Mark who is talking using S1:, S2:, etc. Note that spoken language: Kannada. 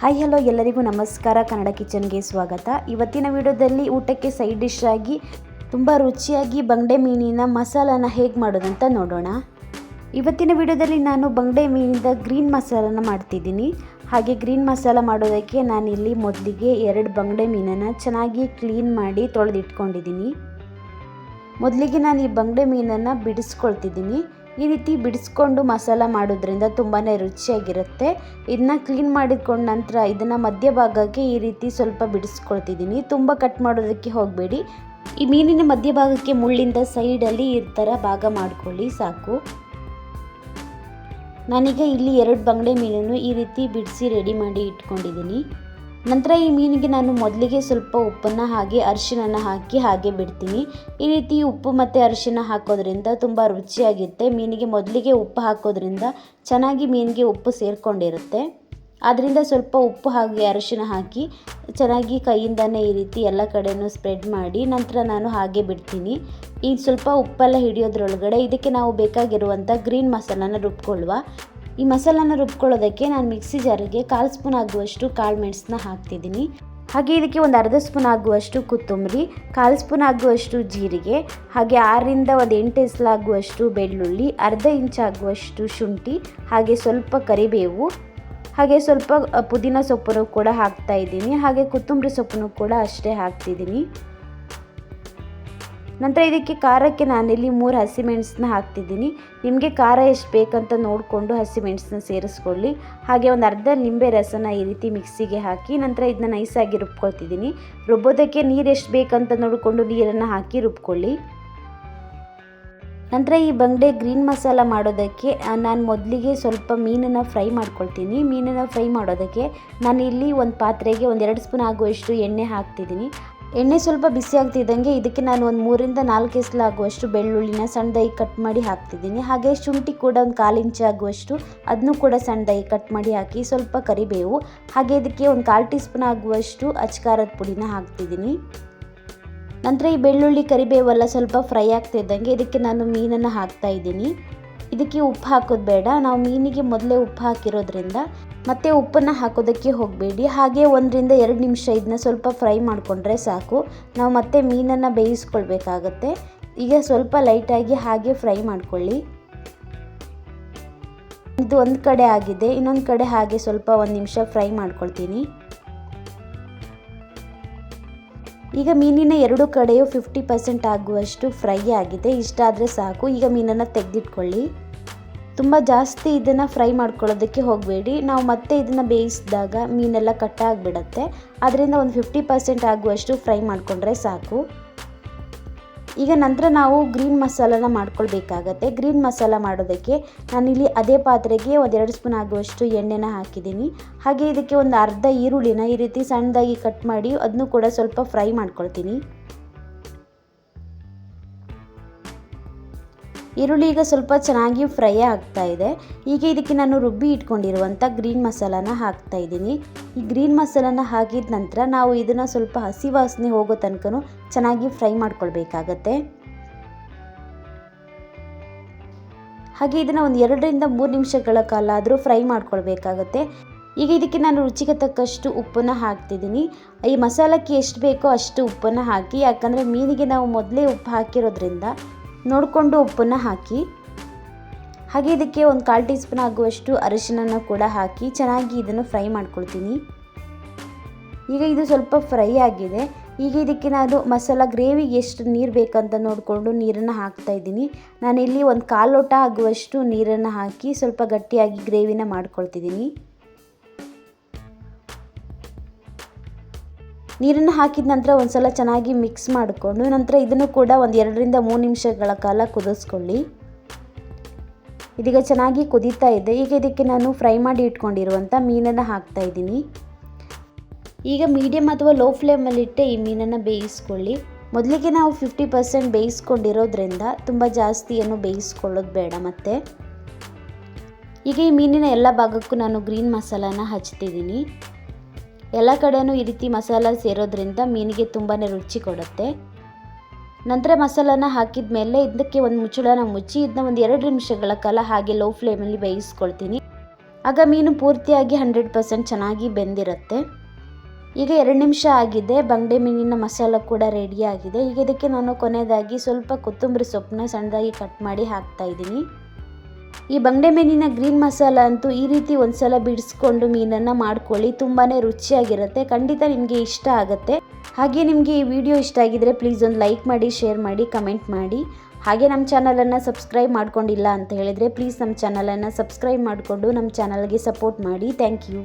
S1: ಹಾಯ್ ಹಲೋ ಎಲ್ಲರಿಗೂ ನಮಸ್ಕಾರ. ಕನ್ನಡ ಕಿಚನ್ಗೆ ಸ್ವಾಗತ. ಇವತ್ತಿನ ವಿಡಿಯೋದಲ್ಲಿ ಊಟಕ್ಕೆ ಸೈಡ್ ಡಿಶ್ ಆಗಿ ತುಂಬ ರುಚಿಯಾಗಿ ಬಂಗಡೆ ಮೀನಿನ ಮಸಾಲನ ಹೇಗೆ ಮಾಡೋದಂತ ನೋಡೋಣ. ಇವತ್ತಿನ ವಿಡಿಯೋದಲ್ಲಿ ನಾನು ಬಂಗಡೆ ಮೀನಿಂದ ಗ್ರೀನ್ ಮಸಾಲನ ಮಾಡ್ತಿದ್ದೀನಿ. ಹಾಗೆ ಗ್ರೀನ್ ಮಸಾಲ ಮಾಡೋದಕ್ಕೆ ನಾನಿಲ್ಲಿ ಮೊದಲಿಗೆ ಎರಡು ಬಂಗಡೆ ಮೀನನ್ನು ಚೆನ್ನಾಗಿ ಕ್ಲೀನ್ ಮಾಡಿ ತೊಳೆದಿಟ್ಕೊಂಡಿದ್ದೀನಿ. ಮೊದಲಿಗೆ ನಾನು ಈ ಬಂಗಡೆ ಮೀನನ್ನು ಬಿಡಿಸ್ಕೊಳ್ತಿದ್ದೀನಿ. ಈ ರೀತಿ ಬಿಡಿಸ್ಕೊಂಡು ಮಸಾಲ ಮಾಡೋದ್ರಿಂದ ತುಂಬಾ ರುಚಿಯಾಗಿರುತ್ತೆ. ಇದನ್ನ ಕ್ಲೀನ್ ಮಾಡಿಕೊಂಡ ನಂತರ ಇದನ್ನು ಮಧ್ಯಭಾಗಕ್ಕೆ ಈ ರೀತಿ ಸ್ವಲ್ಪ ಬಿಡಿಸ್ಕೊಳ್ತಿದ್ದೀನಿ. ತುಂಬ ಕಟ್ ಮಾಡೋದಕ್ಕೆ ಹೋಗಬೇಡಿ. ಈ ಮೀನಿನ ಮಧ್ಯಭಾಗಕ್ಕೆ ಮುಳ್ಳಿಂದ ಸೈಡಲ್ಲಿ ಈ ಥರ ಭಾಗ ಮಾಡ್ಕೊಳ್ಳಿ, ಸಾಕು. ನಾನೀಗ ಇಲ್ಲಿ ಎರಡು ಬಂಗಡೆ ಮೀನನ್ನು ಈ ರೀತಿ ಬಿಡಿಸಿ ರೆಡಿ ಮಾಡಿ ಇಟ್ಕೊಂಡಿದ್ದೀನಿ. ನಂತರ ಈ ಮೀನಿಗೆ ನಾನು ಮೊದಲಿಗೆ ಸ್ವಲ್ಪ ಉಪ್ಪನ್ನು ಹಾಗೆ ಅರಿಶಿನ ಹಾಕಿ ಹಾಗೆ ಬಿಡ್ತೀನಿ. ಈ ರೀತಿ ಉಪ್ಪು ಮತ್ತು ಅರಿಶಿನ ಹಾಕೋದ್ರಿಂದ ತುಂಬ ರುಚಿಯಾಗಿರುತ್ತೆ. ಮೀನಿಗೆ ಮೊದಲಿಗೆ ಉಪ್ಪು ಹಾಕೋದ್ರಿಂದ ಚೆನ್ನಾಗಿ ಮೀನಿಗೆ ಉಪ್ಪು ಸೇರಿಕೊಂಡಿರುತ್ತೆ. ಅದರಿಂದ ಸ್ವಲ್ಪ ಉಪ್ಪು ಹಾಗೆ ಅರಿಶಿನ ಹಾಕಿ ಚೆನ್ನಾಗಿ ಕೈಯಿಂದನೇ ಈ ರೀತಿ ಎಲ್ಲ ಕಡೆಯೂ ಸ್ಪ್ರೆಡ್ ಮಾಡಿ ನಂತರ ನಾನು ಹಾಗೆ ಬಿಡ್ತೀನಿ. ಈಗ ಸ್ವಲ್ಪ ಉಪ್ಪೆಲ್ಲ ಹಿಡಿಯೋದ್ರೊಳಗಡೆ ಇದಕ್ಕೆ ನಾವು ಬೇಕಾಗಿರುವಂಥ ಗ್ರೀನ್ ಮಸಾಲಾನ ರುಬ್ಕೊಳ್ಳುವ. ಈ ಮಸಾಲಾನ ರುಬ್ಕೊಳ್ಳೋದಕ್ಕೆ ನಾನು ಮಿಕ್ಸಿ ಜಾರಿಗೆ ಕಾಲು ಸ್ಪೂನ್ ಆಗುವಷ್ಟು ಕಾಳು ಮೆಣಸನ್ನ ಹಾಕ್ತಿದ್ದೀನಿ. ಹಾಗೆ ಇದಕ್ಕೆ ಒಂದು ಅರ್ಧ ಸ್ಪೂನ್ ಆಗುವಷ್ಟು ಕೊತ್ತಂಬರಿ, ಕಾಲು ಸ್ಪೂನ್ ಆಗುವಷ್ಟು ಜೀರಿಗೆ, ಹಾಗೆ ಆರರಿಂದ ಒಂದು ಎಂಟು ಎಸಲಾಗುವಷ್ಟು ಬೆಳ್ಳುಳ್ಳಿ, ಅರ್ಧ ಇಂಚ್ ಆಗುವಷ್ಟು ಶುಂಠಿ, ಹಾಗೆ ಸ್ವಲ್ಪ ಕರಿಬೇವು, ಹಾಗೆ ಸ್ವಲ್ಪ ಪುದೀನ ಸೊಪ್ಪನ್ನು ಕೂಡ ಹಾಕ್ತಾ ಇದ್ದೀನಿ. ಹಾಗೆ ಕೊತ್ತಂಬರಿ ಸೊಪ್ಪನ್ನು ಕೂಡ ಅಷ್ಟೇ ಹಾಕ್ತಿದ್ದೀನಿ. ನಂತರ ಇದಕ್ಕೆ ಖಾರಕ್ಕೆ ನಾನಿಲ್ಲಿ ಮೂರು ಹಸಿಮೆಣಸನ್ನ ಹಾಕ್ತಿದ್ದೀನಿ. ನಿಮಗೆ ಖಾರ ಎಷ್ಟು ಬೇಕಂತ ನೋಡಿಕೊಂಡು ಹಸಿಮೆಣಸನ್ನ ಸೇರಿಸ್ಕೊಳ್ಳಿ. ಹಾಗೆ ಒಂದು ಅರ್ಧ ನಿಂಬೆ ರಸನ ಈ ರೀತಿ ಮಿಕ್ಸಿಗೆ ಹಾಕಿ ನಂತರ ಇದನ್ನ ನೈಸಾಗಿ ರುಬ್ಕೊಳ್ತಿದ್ದೀನಿ. ರುಬ್ಬೋದಕ್ಕೆ ನೀರು ಎಷ್ಟು ಬೇಕಂತ ನೋಡಿಕೊಂಡು ನೀರನ್ನು ಹಾಕಿ ರುಬ್ಕೊಳ್ಳಿ. ನಂತರ ಈ ಬಂಗಡೆ ಗ್ರೀನ್ ಮಸಾಲ ಮಾಡೋದಕ್ಕೆ ನಾನು ಮೊದಲಿಗೆ ಸ್ವಲ್ಪ ಮೀನನ್ನು ಫ್ರೈ ಮಾಡ್ಕೊಳ್ತೀನಿ. ಮೀನನ್ನು ಫ್ರೈ ಮಾಡೋದಕ್ಕೆ ನಾನು ಇಲ್ಲಿ ಒಂದು ಪಾತ್ರೆಗೆ ಒಂದೆರಡು ಸ್ಪೂನ್ ಆಗುವಷ್ಟು ಎಣ್ಣೆ ಹಾಕ್ತಿದ್ದೀನಿ. ಎಣ್ಣೆ ಸ್ವಲ್ಪ ಬಿಸಿ ಆಗ್ತಿದ್ದಂಗೆ ಇದಕ್ಕೆ ನಾನು ಒಂದು ಮೂರಿಂದ ನಾಲ್ಕು ಎಸಲಾಗುವಷ್ಟು ಬೆಳ್ಳುಳ್ಳಿನ ಸಣ್ಣದಾಗಿ ಕಟ್ ಮಾಡಿ ಹಾಕ್ತಿದ್ದೀನಿ. ಹಾಗೆ ಶುಂಠಿ ಕೂಡ ಒಂದು ಕಾಲು ಇಂಚು ಆಗುವಷ್ಟು ಅದನ್ನು ಕೂಡ ಸಣ್ಣದಾಗಿ ಕಟ್ ಮಾಡಿ ಹಾಕಿ ಸ್ವಲ್ಪ ಕರಿಬೇವು. ಹಾಗೆ ಇದಕ್ಕೆ ಒಂದು ಕಾಲು ಟೀ ಸ್ಪೂನ್ ಆಗುವಷ್ಟು ಅಚ್ಕಾರದ ಪುಡಿನ ಹಾಕ್ತಿದ್ದೀನಿ. ನಂತರ ಈ ಬೆಳ್ಳುಳ್ಳಿ ಕರಿಬೇವೆಲ್ಲ ಸ್ವಲ್ಪ ಫ್ರೈ ಆಗ್ತಿದ್ದಂಗೆ ಇದಕ್ಕೆ ನಾನು ಮೀನನ್ನು ಹಾಕ್ತಾ ಇದ್ದೀನಿ. ಇದಕ್ಕೆ ಉಪ್ಪು ಹಾಕೋದು ಬೇಡ. ನಾವು ಮೀನಿಗೆ ಮೊದಲೇ ಉಪ್ಪು ಹಾಕಿರೋದ್ರಿಂದ ಮತ್ತೆ ಉಪ್ಪನ್ನು ಹಾಕೋದಕ್ಕೆ ಹೋಗಬೇಡಿ. ಹಾಗೆ ಒಂದರಿಂದ ಎರಡು ನಿಮಿಷ ಇದನ್ನ ಸ್ವಲ್ಪ ಫ್ರೈ ಮಾಡಿಕೊಂಡ್ರೆ ಸಾಕು. ನಾವು ಮತ್ತೆ ಮೀನನ್ನು ಬೇಯಿಸ್ಕೊಳ್ಬೇಕಾಗತ್ತೆ. ಈಗ ಸ್ವಲ್ಪ ಲೈಟಾಗಿ ಹಾಗೆ ಫ್ರೈ ಮಾಡಿಕೊಳ್ಳಿ. ಇದು ಒಂದು ಕಡೆ ಆಗಿದೆ. ಇನ್ನೊಂದು ಕಡೆ ಹಾಗೆ ಸ್ವಲ್ಪ ಒಂದು ನಿಮಿಷ ಫ್ರೈ ಮಾಡ್ಕೊಳ್ತೀನಿ. ಈಗ ಮೀನಿನ ಎರಡು ಕಡೆಯೂ ಫಿಫ್ಟಿ ಪರ್ಸೆಂಟ್ ಆಗುವಷ್ಟು ಫ್ರೈ ಆಗಿದೆ. ಇಷ್ಟ ಆದರೆ ಸಾಕು. ಈಗ ಮೀನನ್ನು ತೆಗೆದಿಟ್ಕೊಳ್ಳಿ. ತುಂಬ ಜಾಸ್ತಿ ಇದನ್ನು ಫ್ರೈ ಮಾಡ್ಕೊಳ್ಳೋದಕ್ಕೆ ಹೋಗಬೇಡಿ. ನಾವು ಮತ್ತೆ ಇದನ್ನು ಬೇಯಿಸಿದಾಗ ಮೀನೆಲ್ಲ ಕಟ್ಟಾಗಿಬಿಡತ್ತೆ ಅದರಿಂದ ಒಂದು ಫಿಫ್ಟಿ ಪರ್ಸೆಂಟ್ ಆಗುವಷ್ಟು ಫ್ರೈ ಮಾಡಿಕೊಂಡ್ರೆ ಸಾಕು. ಈಗ ನಂತರ ನಾವು ಗ್ರೀನ್ ಮಸಾಲನ ಮಾಡ್ಕೊಳ್ಬೇಕಾಗತ್ತೆ. ಗ್ರೀನ್ ಮಸಾಲ ಮಾಡೋದಕ್ಕೆ ನಾನಿಲ್ಲಿ ಅದೇ ಪಾತ್ರೆಗೆ ಒಂದೆರಡು ಸ್ಪೂನ್ ಆಗುವಷ್ಟು ಎಣ್ಣೆನ ಹಾಕಿದ್ದೀನಿ. ಹಾಗೆ ಇದಕ್ಕೆ ಒಂದು ಅರ್ಧ ಈರುಳ್ಳಿನ ಈ ರೀತಿ ಸಣ್ಣದಾಗಿ ಕಟ್ ಮಾಡಿ ಅದನ್ನು ಕೂಡ ಸ್ವಲ್ಪ ಫ್ರೈ ಮಾಡ್ಕೊಳ್ತೀನಿ. ಈರುಳ್ಳಿ ಈಗ ಸ್ವಲ್ಪ ಚೆನ್ನಾಗಿ ಫ್ರೈ ಆಗ್ತಾ ಇದೆ. ಈಗ ಇದಕ್ಕೆ ನಾನು ರುಬ್ಬಿ ಇಟ್ಕೊಂಡಿರುವಂಥ ಗ್ರೀನ್ ಮಸಾಲಾನ ಹಾಕ್ತಾ ಇದ್ದೀನಿ. ಈ ಗ್ರೀನ್ ಮಸಾಲಾನ ಹಾಕಿದ ನಂತರ ನಾವು ಇದನ್ನು ಸ್ವಲ್ಪ ಹಸಿ ವಾಸನೆ ಹೋಗೋ ತನಕ ಚೆನ್ನಾಗಿ ಫ್ರೈ ಮಾಡ್ಕೊಳ್ಬೇಕಾಗತ್ತೆ. ಹಾಗೆ ಇದನ್ನು ಒಂದು ಎರಡರಿಂದ ಮೂರು ನಿಮಿಷಗಳ ಕಾಲ ಆದರೂ ಫ್ರೈ ಮಾಡ್ಕೊಳ್ಬೇಕಾಗತ್ತೆ. ಈಗ ಇದಕ್ಕೆ ನಾನು ರುಚಿಗೆ ತಕ್ಕಷ್ಟು ಉಪ್ಪನ್ನು ಹಾಕ್ತಿದ್ದೀನಿ. ಈ ಮಸಾಲಕ್ಕೆ ಎಷ್ಟು ಬೇಕೋ ಅಷ್ಟು ಉಪ್ಪನ್ನು ಹಾಕಿ, ಯಾಕಂದರೆ ಮೀನಿಗೆ ನಾವು ಮೊದಲೇ ಉಪ್ಪು ಹಾಕಿರೋದ್ರಿಂದ ನೋಡಿಕೊಂಡು ಉಪ್ಪನ್ನು ಹಾಕಿ, ಹಾಗೆ ಇದಕ್ಕೆ ಒಂದು ಕಾಲು ಟೀ ಸ್ಪೂನ್ ಆಗುವಷ್ಟು ಅರಿಶಿನನ ಕೂಡ ಹಾಕಿ ಚೆನ್ನಾಗಿ ಇದನ್ನು ಫ್ರೈ ಮಾಡ್ಕೊಳ್ತೀನಿ. ಈಗ ಇದು ಸ್ವಲ್ಪ ಫ್ರೈ ಆಗಿದೆ. ಈಗ ಇದಕ್ಕೆ ನಾನು ಮಸಾಲ ಗ್ರೇವಿಗೆ ಎಷ್ಟು ನೀರು ಬೇಕಂತ ನೋಡಿಕೊಂಡು ನೀರನ್ನು ಹಾಕ್ತಾ ಇದ್ದೀನಿ. ನಾನಿಲ್ಲಿ ಒಂದು ಕಾಲು ಲೋಟ ಆಗುವಷ್ಟು ನೀರನ್ನು ಹಾಕಿ ಸ್ವಲ್ಪ ಗಟ್ಟಿಯಾಗಿ ಗ್ರೇವಿನ ಮಾಡ್ಕೊಳ್ತಿದ್ದೀನಿ. ನೀರನ್ನು ಹಾಕಿದ ನಂತರ ಒಂದು ಸಲ ಚೆನ್ನಾಗಿ ಮಿಕ್ಸ್ ಮಾಡಿಕೊಂಡು, ನಂತರ ಇದನ್ನು ಕೂಡ ಒಂದು ಎರಡರಿಂದ ಮೂರು ನಿಮಿಷಗಳ ಕಾಲ ಕುದಿಸ್ಕೊಳ್ಳಿ. ಇದೀಗ ಚೆನ್ನಾಗಿ ಕುದೀತಾ ಇದೆ. ಈಗ ಇದಕ್ಕೆ ನಾನು ಫ್ರೈ ಮಾಡಿ ಇಟ್ಕೊಂಡಿರುವಂಥ ಮೀನನ್ನು ಹಾಕ್ತಾ ಇದ್ದೀನಿ. ಈಗ ಮೀಡಿಯಮ್ ಅಥವಾ ಲೋ ಫ್ಲೇಮಲ್ಲಿಟ್ಟೆ ಈ ಮೀನನ್ನು ಬೇಯಿಸ್ಕೊಳ್ಳಿ. ಮೊದಲಿಗೆ ನಾವು ಫಿಫ್ಟಿ ಪರ್ಸೆಂಟ್ ಬೇಯಿಸ್ಕೊಂಡಿರೋದ್ರಿಂದ ತುಂಬ ಜಾಸ್ತಿ ಏನು ಬೇಯಿಸ್ಕೊಳ್ಳೋದು ಬೇಡ ಮತ್ತೆ. ಈಗ ಈ ಮೀನಿನ ಎಲ್ಲ ಭಾಗಕ್ಕೂ ನಾನು ಗ್ರೀನ್ ಮಸಾಲಾನ ಹಚ್ತಿದ್ದೀನಿ. ಎಲ್ಲ ಕಡೆಯೂ ಈ ರೀತಿ ಮಸಾಲ ಸೇರೋದ್ರಿಂದ ಮೀನಿಗೆ ತುಂಬಾ ರುಚಿ ಕೊಡುತ್ತೆ. ನಂತರ ಮಸಾಲಾನ ಹಾಕಿದ ಮೇಲೆ ಇದಕ್ಕೆ ಒಂದು ಮುಚ್ಚಳನ ಮುಚ್ಚಿ ಇದನ್ನ ಒಂದು ಎರಡು ನಿಮಿಷಗಳ ಕಾಲ ಹಾಗೆ ಲೋ ಫ್ಲೇಮಲ್ಲಿ ಬೇಯಿಸ್ಕೊಳ್ತೀನಿ. ಆಗ ಮೀನು ಪೂರ್ತಿಯಾಗಿ ಹಂಡ್ರೆಡ್ ಪರ್ಸೆಂಟ್ ಚೆನ್ನಾಗಿ ಬೆಂದಿರುತ್ತೆ. ಈಗ ಎರಡು ನಿಮಿಷ ಆಗಿದೆ, ಬಂಗಡೆ ಮೀನಿನ ಮಸಾಲ ಕೂಡ ರೆಡಿ ಆಗಿದೆ. ಈಗ ಇದಕ್ಕೆ ನಾನು ಕೊನೆಯದಾಗಿ ಸ್ವಲ್ಪ ಕೊತ್ತಂಬರಿ ಸೊಪ್ಪನ್ನ ಸಣ್ಣದಾಗಿ ಕಟ್ ಮಾಡಿ ಹಾಕ್ತಾ ಇದ್ದೀನಿ. ಈ ಬಂಗಡೆ ಮೀನಿನ ಗ್ರೀನ್ ಮಸಾಲ ಅಂತೂ ಈ ರೀತಿ ಒಂದ್ಸಲ ಬಿಡಿಸ್ಕೊಂಡು ಮೀನನ್ನು ಮಾಡ್ಕೊಳ್ಳಿ. ತುಂಬಾ ರುಚಿಯಾಗಿರುತ್ತೆ. ಖಂಡಿತ ನಿಮಗೆ ಇಷ್ಟ ಆಗುತ್ತೆ. ಹಾಗೆ ನಿಮಗೆ ಈ ವಿಡಿಯೋ ಇಷ್ಟ ಆಗಿದ್ರೆ ಪ್ಲೀಸ್ ಒಂದು ಲೈಕ್ ಮಾಡಿ, ಶೇರ್ ಮಾಡಿ, ಕಮೆಂಟ್ ಮಾಡಿ. ಹಾಗೆ ನಮ್ಮ ಚಾನಲನ್ನು ಸಬ್ಸ್ಕ್ರೈಬ್ ಮಾಡ್ಕೊಂಡಿಲ್ಲ ಅಂತ ಹೇಳಿದರೆ ಪ್ಲೀಸ್ ನಮ್ಮ ಚಾನಲನ್ನು ಸಬ್ಸ್ಕ್ರೈಬ್ ಮಾಡಿಕೊಂಡು ನಮ್ಮ ಚಾನಲ್ಗೆ ಸಪೋರ್ಟ್ ಮಾಡಿ. Thank you.